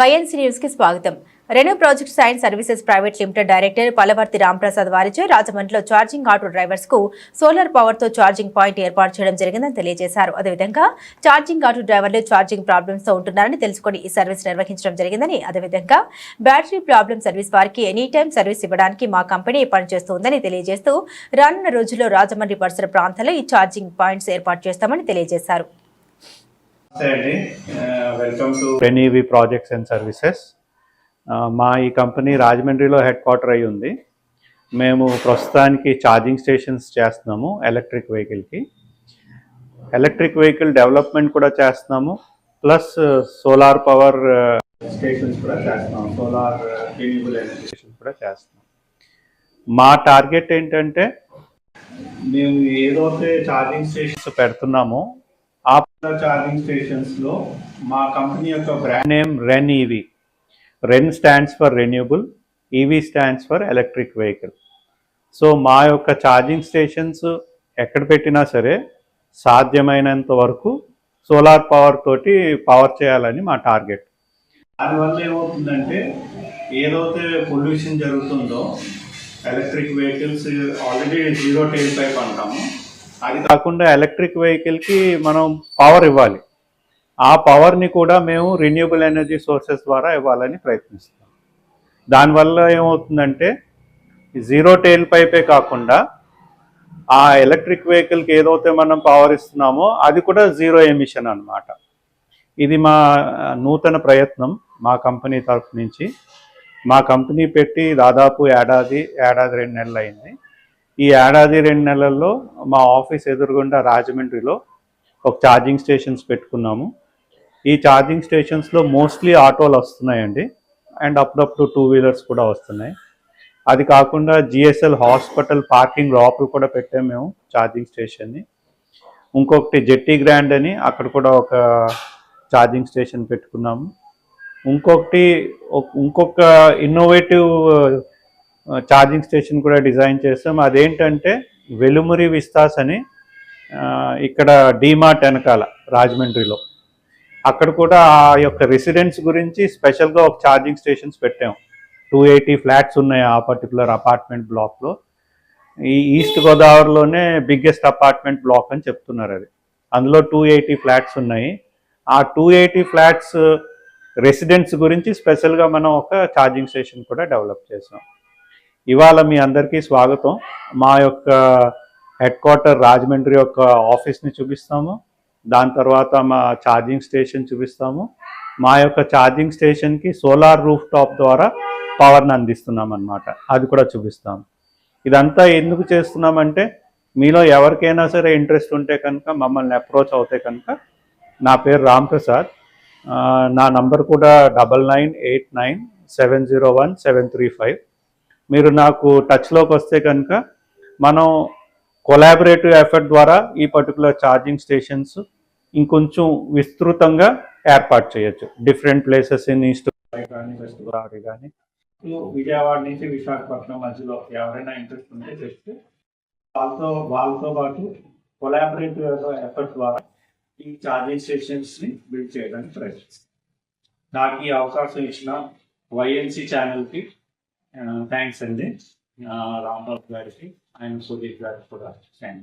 YNC న్యూస్కి స్వాగతం. Renew project science services private limited director Palavarthi Ramprasad వారిచే రాజమండ్రిలో ఛార్జింగ్ ఆటో డ్రైవర్స్కు సోలార్ పవర్తో ఛార్జింగ్ పాయింట్ ఏర్పాటు చేయడం జరిగిందని తెలియజేశారు. అదేవిధంగా ఛార్జింగ్ ఆటో డ్రైవర్లు ఛార్జింగ్ ప్రాబ్లమ్స్తో ఉంటున్నారని తెలుసుకొని ఈ సర్వీస్ నిర్వహించడం జరిగిందని అదేవిధంగా బ్యాటరీ ప్రాబ్లం సర్వీస్ వారికి ఎనీ టైం సర్వీస్ ఇవ్వడానికి మా కంపెనీ పనిచేస్తోందని తెలియజేస్తూ రానున్న రోజుల్లో రాజమండ్రి పరిసర ప్రాంతాల్లో ఈ ఛార్జింగ్ పాయింట్స్ ఏర్పాటు చేస్తామని తెలియజేశారు. అండి. Welcome to NEV projects and services మా ఈ కంపెనీ రాజమండ్రిలో హెడ్ క్వార్టర్ అయి ఉంది. మేము ప్రస్తుతానికి ఛార్జింగ్ స్టేషన్స్ చేస్తున్నాము ఎలక్ట్రిక్ వెహికల్కి ఎలక్ట్రిక్ వెహికల్ డెవలప్మెంట్ కూడా చేస్తున్నాము ప్లస్ సోలార్ పవర్ స్టేషన్స్ కూడా చేస్తున్నాం. సోలార్ రిన్యూబుల్ ఎనర్జీ స్టేషన్ కూడా చేస్తున్నాం. మా టార్గెట్ ఏంటంటే మేము ఏదైతే ఛార్జింగ్ స్టేషన్స్ పెడుతున్నామో ఆ ఛార్జింగ్ స్టేషన్స్లో మా కంపెనీ యొక్క brand brand name Ren EV. Ren stands for renewable EV stands for electric vehicle. So మా యొక్క ఛార్జింగ్ స్టేషన్స్ ఎక్కడ పెట్టినా సరే సాధ్యమైనంత వరకు సోలార్ పవర్ తోటి పవర్ చేయాలని మా టార్గెట్. దానివల్ల ఏమవుతుందంటే ఏదైతే పొల్యూషన్ జరుగుతుందో electric vehicles already zero tail pipe అంటాము. అది కాకుండా ఎలక్ట్రిక్ వెహికల్కి మనం పవర్ ఇవ్వాలి. ఆ పవర్ని కూడా మేము రిన్యూబుల్ ఎనర్జీ సోర్సెస్ ద్వారా ఇవ్వాలని ప్రయత్నిస్తాం దానివల్ల ఏమవుతుందంటే జీరో టైల్ పైపే కాకుండా ఆ ఎలక్ట్రిక్ వెహికల్కి ఏదైతే మనం పవర్ ఇస్తున్నామో అది కూడా జీరో ఎమిషన్ అన్నమాట. ఇది మా నూతన ప్రయత్నం మా కంపెనీ తరఫు నుంచి. మా కంపెనీ పెట్టి దాదాపు ఏడాది ఏడాది రెండు నెలలు అయింది. ఈ ఏడాది రెండు నెలల్లో మా ఆఫీస్ ఎదురుగుండా రాజమండ్రిలో ఒక ఛార్జింగ్ స్టేషన్స్ పెట్టుకున్నాము. ఈ ఛార్జింగ్ స్టేషన్స్లో మోస్ట్లీ ఆటోలు వస్తున్నాయండి. అండ్ అప్పుడప్పుడు టూ వీలర్స్ కూడా వస్తున్నాయి. అది కాకుండా జిఎస్ఎల్ హాస్పిటల్ పార్కింగ్ లోపల కూడా పెట్టాము మేము ఛార్జింగ్ స్టేషన్ని. ఇంకొకటి జెట్టి గ్రాండ్ అని అక్కడ కూడా ఒక ఛార్జింగ్ స్టేషన్ పెట్టుకున్నాము. ఇంకొకటి ఒక- ఇంకొక ఇన్నోవేటివ్ ఛార్జింగ్ స్టేషన్ కూడా డిజైన్ చేస్తాం. అదేంటంటే వెలుమురి విస్తాస్ అని ఇక్కడ డీమార్ట్ వెనకాల రాజమండ్రిలో. అక్కడ కూడా ఆ యొక్క రెసిడెంట్స్ గురించి స్పెషల్గా ఒక ఛార్జింగ్ స్టేషన్స్ పెట్టాం. టూ ఎయిటీ ఫ్లాట్స్ ఉన్నాయి ఆ పర్టికులర్ అపార్ట్మెంట్ బ్లాక్లో ఈ ఈస్ట్ గోదావరిలోనే బిగ్గెస్ట్ అపార్ట్మెంట్ బ్లాక్ అని చెప్తున్నారు అది. అందులో టూ ఎయిటీ ఫ్లాట్స్ ఉన్నాయి. ఆ టూ ఎయిటీ ఫ్లాట్స్ రెసిడెంట్స్ గురించి స్పెషల్గా మనం ఒక ఛార్జింగ్ స్టేషన్ కూడా డెవలప్ చేసాం. ఇవాళ మీ అందరికీ స్వాగతం. మా యొక్క హెడ్ క్వార్టర్ రాజమండ్రి యొక్క ఆఫీస్ని చూపిస్తాము. దాని తర్వాత మా ఛార్జింగ్ స్టేషన్ చూపిస్తాము. మా యొక్క ఛార్జింగ్ స్టేషన్కి సోలార్ రూఫ్ టాప్ ద్వారా పవర్ని అందిస్తున్నాం అనమాట అది కూడా చూపిస్తాం. ఇదంతా ఎందుకు చేస్తున్నామంటే మీలో ఎవరికైనా సరే ఇంట్రెస్ట్ ఉంటే కనుక మమ్మల్ని అప్రోచ్ అవుతే కనుక నా పేరు రామ్ ప్రసాద్. నా నంబర్ కూడా double nine eight nine seven zero one seven three five. మీరు నాకు టచ్లోకి వస్తే కనుక మనం కొలాబరేటివ్ ఎఫర్ట్ ద్వారా ఈ పర్టికులర్ ఛార్జింగ్ స్టేషన్స్ ఇంకొంచెం విస్తృతంగా ఏర్పాటు చేయొచ్చు. డిఫరెంట్ ప్లేసెస్ ఇన్ ఈస్ట్ కానీ వెస్ట్ గోదావరి కానీ విజయవాడ నుంచి విశాఖపట్నం మధ్యలో ఎవరైనా ఇంట్రెస్ట్ ఉంటే జస్ట్ వాళ్ళతో వాళ్ళతో పాటు కొలాబరేటివ్ ఎఫర్ట్ ద్వారా ఈ ఛార్జింగ్ స్టేషన్స్ని బిల్డ్ చేయడానికి ప్రయత్నిస్తాం. నాకు ఈ అవకాశం ఇచ్చిన వైఎన్సీ ఛానల్కి Uh, thanks, Sanjay. Uh, round of gratitude. I am so glad for that. Thank